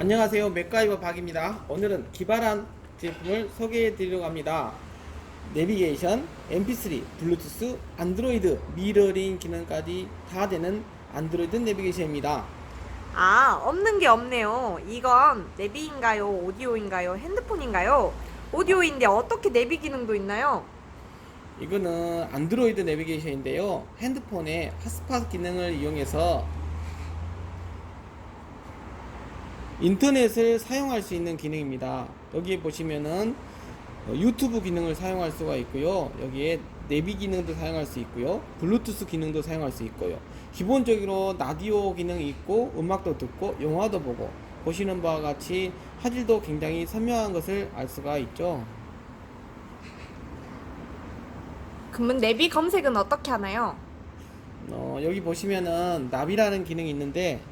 안녕하세요 맥가이버 박입니다 오늘은 기발한 제품을 소개해 드리려고 합니다 내비게이션, mp3, 블루투스, 안드로이드, 미러링 기능까지 다 되는 안드로이드 내비게이션입니다 아, 없는 게 없네요. 이건 내비인가요? 오디오인가요? 핸드폰인가요? 오디오인데 어떻게 내비 기능도 있나요? 이거는 안드로이드 내비게이션인데요 핸드폰에 핫스팟 기능을 이용해서 인터넷을 사용할 수 있는 기능입니다. 여기에 보시면은 어, 유튜브 기능을 사용할 수가 있고요. 여기에 내비 기능도 사용할 수 있고요. 블루투스 기능도 사용할 수 있고요. 기본적으로 라디오 기능이 있고 음악도 듣고 영화도 보고 보시는 바와 같이 화질도 굉장히 선명한 것을 알 수가 있죠. 그러면 내비 검색은 어떻게 하나요? 어, 여기 보시면은 나비라는 기능이 있는데